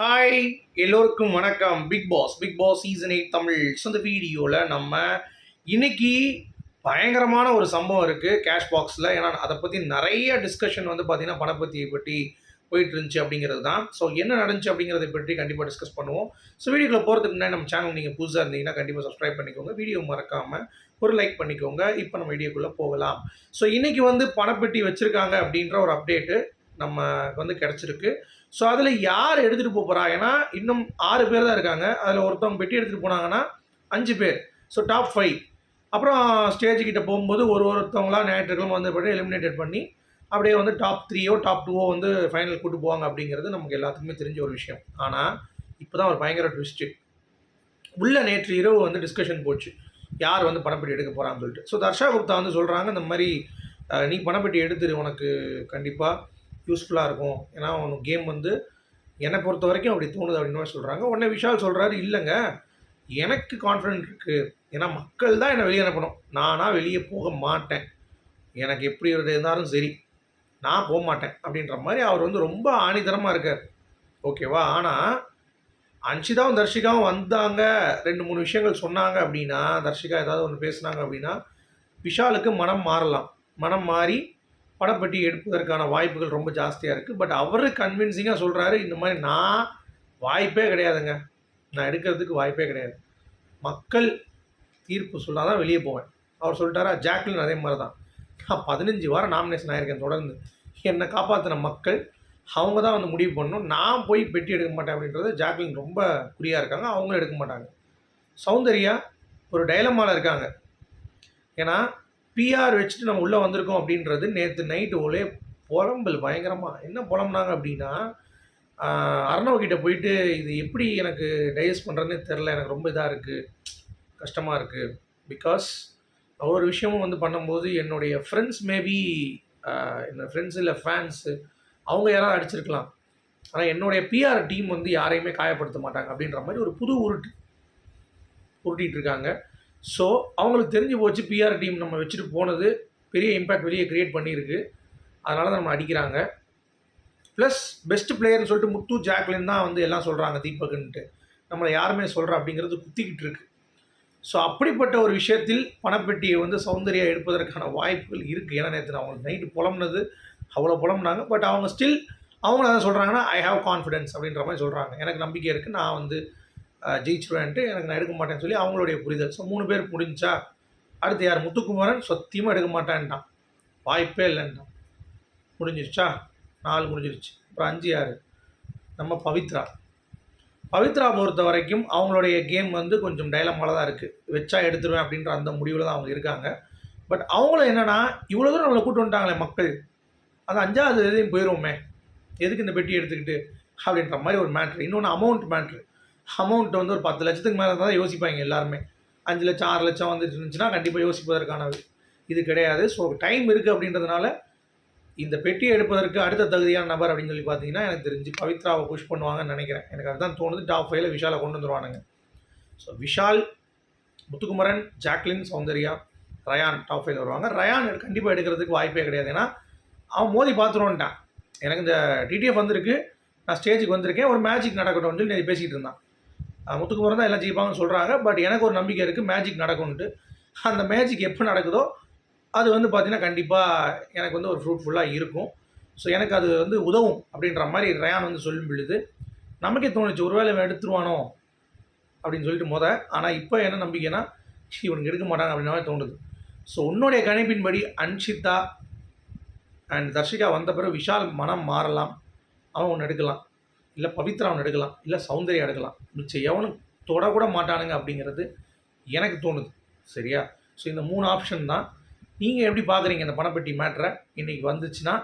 Hi எல்லோருக்கும் வணக்கம். Big boss big boss season eight Tamil இந்த வீடியோவில் நம்ம இன்னைக்கு பயங்கரமான ஒரு சம்பவம் இருக்குது கேஷ் பாக்ஸில் ஏன்னா அதை பற்றி நிறைய டிஸ்கஷன் வந்து பார்த்தீங்கன்னா பணப்பத்தியை பற்றி போயிட்டு இருந்துச்சு அப்படிங்கிறது தான். ஸோ என்ன நடந்துச்சு அப்படிங்கிறத பற்றி கண்டிப்பாக டிஸ்கஸ் பண்ணுவோம். ஸோ வீடியோக்குள்ள போகிறதுக்கு முன்னாடி நம்ம சேனல் நீங்கள் புதுசாக இருந்தீங்கன்னா கண்டிப்பாக சப்ஸ்கிரைப் பண்ணிக்கோங்க. வீடியோ மறக்காமல் ஒரு லைக் பண்ணிக்கோங்க. இப்போ நம்ம வீடியோக்குள்ளே போகலாம். ஸோ இன்றைக்கி வந்து பணப்பெட்டி வச்சுருக்காங்க அப்படின்ற ஒரு அப்டேட்டு நம்ம வந்து கிடச்சிருக்கு. ஸோ அதில் யார் எடுத்துகிட்டு போக போகிறா ஏன்னா இன்னும் ஆறு பேர் தான் இருக்காங்க. அதில் ஒருத்தவங்க பெட்டி எடுத்துகிட்டு போனாங்கன்னா அஞ்சு பேர். ஸோ டாப் ஃபைவ் அப்புறம் ஸ்டேஜ் கிட்ட போகும்போது ஒரு ஒருத்தவங்களாம் ஞாயிற்றுக்கிழமை வந்து படி எலிமினேட்டட் பண்ணி அப்படியே வந்து டாப் த்ரீயோ டாப் டூவோ வந்து ஃபைனல் கூட்டு போவாங்க அப்படிங்கிறது நமக்கு எல்லாத்துக்குமே தெரிஞ்ச ஒரு விஷயம். ஆனால் இப்போ தான் ஒரு பயங்கர ட்விஸ்ட்டு உள்ள நேற்று இரவு வந்து டிஸ்கஷன் போச்சு. யார் வந்து பணப்பெட்டி எடுக்க போகிறான்னு சொல்லிட்டு. ஸோ தர்ஷா குப்தா வந்து சொல்கிறாங்க இந்த மாதிரி நீ பணப்பெட்டி எடுத்துரு உனக்கு கண்டிப்பாக யூஸ்ஃபுல்லாக இருக்கும். ஏன்னா அவனுக்கு கேம் வந்து என்னை பொறுத்த வரைக்கும் அப்படி தோணுது அப்படின்னு சொல்கிறாங்க உடனே விஷால் சொல்கிறாரு இல்லைங்க எனக்கு கான்ஃபிடென்ட் இருக்குது ஏன்னா மக்கள் தான் என்னை வெளியே அனுப்பணும். நானாக வெளியே போக மாட்டேன். எனக்கு எப்படி இருந்தாலும் சரி நான் போக மாட்டேன். அப்படின்ற மாதிரி அவர் வந்து ரொம்ப ஆணித்தரமாக இருக்கார். ஓகேவா? ஆனால் அன்ஷிதாவும் தர்ஷிகாவும் வந்தாங்க. ரெண்டு மூணு விஷயங்கள் சொன்னாங்க அப்படின்னா தர்ஷிகா ஏதாவது ஒன்று பேசுனாங்க அப்படின்னா விஷாலுக்கு மனம் மாறலாம். மனம் மாறி படப்பட்டி எடுப்பதற்கான வாய்ப்புகள் ரொம்ப ஜாஸ்தியாக இருக்குது பட் அவர் கன்வின்சிங்காக சொல்கிறாரு இந்த மாதிரி நான் வாய்ப்பே கிடையாதுங்க. நான் எடுக்கிறதுக்கு வாய்ப்பே கிடையாது. மக்கள் தீர்ப்பு சொன்னால் தான் வெளியே போவேன். அவர் சொல்லிட்டாரா ஜாக்லின் அதே மாதிரி தான் நான் பதினஞ்சு வாரம் நாமினேஷன் ஆயிருக்கேன் தொடர்ந்து. என்னை காப்பாற்றின மக்கள் அவங்க தான் வந்து முடிவு பண்ணணும். நான் போய் பெட்டி எடுக்க மாட்டேன் அப்படின்றது ஜாக்லின் ரொம்ப குறியாக இருக்காங்க. அவங்களும் எடுக்க மாட்டாங்க. சௌந்தர்யா ஒரு டைலமாவில் இருக்காங்க. ஏன்னா பிஆர் வச்சுட்டு நம்ம உள்ளே வந்திருக்கோம் அப்படின்றது நேற்று நைட்டு ஒரே புலம்பல் பயங்கரமாக என்ன புலம்புனாங்க அப்படின்னா அர்ணவகிட்ட போயிட்டு இது எப்படி எனக்கு டைஜஸ்ட் பண்ணுறதுனே தெரில எனக்கு ரொம்ப இதாக இருக்குது கஷ்டமாக இருக்குது பிகாஸ் ஒவ்வொரு விஷயமும் வந்து பண்ணும்போது என்னுடைய ஃப்ரெண்ட்ஸ் மேபி என்னோடய ஃப்ரெண்ட்ஸ் இல்லை ஃபேன்ஸு அவங்க யாராவது அடிச்சிருக்கலாம். ஆனால் என்னுடைய பிஆர் டீம் வந்து யாரையுமே காயப்படுத்த மாட்டாங்க அப்படின்ற மாதிரி ஒரு புது உருட்டு உருட்டிகிட்டு இருக்காங்க. ஸோ அவங்களுக்கு தெரிஞ்சு போச்சு பிஆர் டீம் நம்ம வச்சுட்டு போனது பெரிய இம்பேக்ட் வெளியே க்ரியேட் பண்ணியிருக்கு. அதனால தான் நம்ம அடிக்கிறாங்க. ப்ளஸ் பெஸ்ட் பிளேயர்னு சொல்லிட்டு முத்து ஜாக்லின் தான் வந்து எல்லாம் சொல்கிறாங்க தீபக்குன்ட்டு நம்மளை யாருமே சொல்கிறா அப்படிங்கிறது குத்திக்கிட்டு இருக்கு. ஸோ அப்படிப்பட்ட ஒரு விஷயத்தில் பணப்பெட்டியை வந்து சௌந்தர்யா எடுப்பதற்கான வாய்ப்புகள் இருக்குது ஏன்னா நேற்று நான் அவங்களுக்கு நைட்டு புலம்புனது அவ்வளோ புலம்புனாங்க. பட் அவங்க ஸ்டில் அவங்க என்ன சொல்கிறாங்கன்னா ஐ ஹாவ் கான்ஃபிடன்ஸ் அப்படின்ற மாதிரி சொல்கிறாங்க எனக்கு நம்பிக்கை இருக்குது நான் வந்து ஜெயிச்சிருவேன்ட்டு எனக்கு நான் எடுக்க மாட்டேன்னு சொல்லி அவங்களுடைய புரிதல். ஸோ மூணு பேர் முடிஞ்சா அடுத்து யார்? முத்துக்குமாரன் சத்தியமாக எடுக்க மாட்டேன்ட்டான். வாய்ப்பே இல்லைன்ட்டான். முடிஞ்சிருச்சா? நாலு முடிஞ்சிருச்சு. அப்புறம் அஞ்சு யார்? நம்ம பவித்ரா. பவித்ரா பொறுத்த வரைக்கும் அவங்களுடைய கேம் வந்து கொஞ்சம் டைலமால தான் இருக்குது வச்சா எடுத்துருவேன் அப்படின்ற அந்த முடிவில் தான் அவங்க இருக்காங்க. பட் அவங்களும் என்னென்னா இவ்வளோ தூரம் நம்மளை கூட்டு வந்துட்டாங்களே மக்கள். அது அஞ்சாவது எதையும் போயிடுவோமே எதுக்கு இந்த பெட்டி எடுத்துக்கிட்டு? அப்படின்ற மாதிரி ஒரு மேட்ரு இன்னொன்று அமௌண்ட் மேட்ரு அமௌண்ட் வந்து ஒரு பத்து லட்சத்துக்கு மேலே தான் யோசிப்பாங்க எல்லாருமே. அஞ்சு லட்சம் ஆறு லட்சம் வந்துட்டு இருந்துச்சுன்னா கண்டிப்பாக யோசிப்பதற்கான இது கிடையாது. ஸோ டைம் இருக்குது அப்படின்றதுனால இந்த பெட்டி எடுப்பதற்கு அடுத்த தகுதியான நபர் அப்படின்னு சொல்லி பார்த்தீங்கன்னா எனக்கு தெரிஞ்சு பவித்ராவை புஷ் பண்ணுவாங்கன்னு நினைக்கிறேன். எனக்கு அதுதான் தோணுது. டாப் ஃபைவ்ல விஷாலை கொண்டு வந்துருவானுங்க. So Vishal Muthukumaran Jacqueline Soundarya Rayan top ஃபைவ்ல வருவாங்க. ரயான் கண்டிப்பாக எடுக்கிறதுக்கு வாய்ப்பே கிடையாது. ஏன்னா அவன் மோதி பார்த்துருவான்ட்டான். எனக்கு இந்த டிடிஎஃப் வந்திருக்கு. நான் ஸ்டேஜுக்கு வந்திருக்கேன். ஒரு மேஜிக் நடக்கட்டும்னு சொல்லி நேத்து பேசிகிட்டு இருந்தான். முத்துக்கு தான் எல்லாம் ஜெயிப்பாங்கன்னு சொல்கிறாங்க பட் எனக்கு ஒரு நம்பிக்கை இருக்குது மேஜிக் நடக்கும்ன்ட்டு. அந்த மேஜிக் எப்போ நடக்குதோ அது வந்து பார்த்தீங்கன்னா கண்டிப்பாக எனக்கு வந்து ஒரு ஃப்ரூட்ஃபுல்லாக இருக்கும். ஸோ எனக்கு அது வந்து உதவும் அப்படின்ற மாதிரி ரயான் வந்து சொல்லும் பொழுது நமக்கே தோணுச்சு ஒருவேளை இவன் எடுத்துருவானோ? அப்படின்னு சொல்லிட்டு மொதல் ஆனால் இப்போ என்ன நம்பிக்கைனா இவனுக்கு எடுக்க மாட்டாங்க அப்படின்ற மாதிரி தோணுது. ஸோ உன்னுடைய கணிப்பின்படி அன்ஷிதா அண்ட் தர்ஷிகா வந்த பிறகு விஷால் மனம் மாறலாம். அவன் ஒன்று எடுக்கலாம். இல்லை பவித்ராவன் எடுக்கலாம் இல்லை சௌந்தர்யா எடுக்கலாம். மிச்சம் எவனும் தொடக்கூட மாட்டானுங்க அப்படிங்கிறது எனக்கு தோணுது. சரியா? ஸோ இந்த மூணு ஆப்ஷன் தான். நீங்கள் எப்படி பார்க்குறீங்க இந்த பணப்பெட்டி மேட்ரை இன்றைக்கி வந்துச்சுன்னா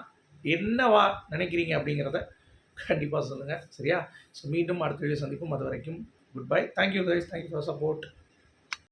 என்னவா நினைக்கிறீங்க அப்படிங்கிறத கண்டிப்பாக சொல்லுங்கள் சரியா? ஸோ மீண்டும் அடுத்த வீடியோ சந்திப்போம். அது வரைக்கும் good bye thank you guys thank you for support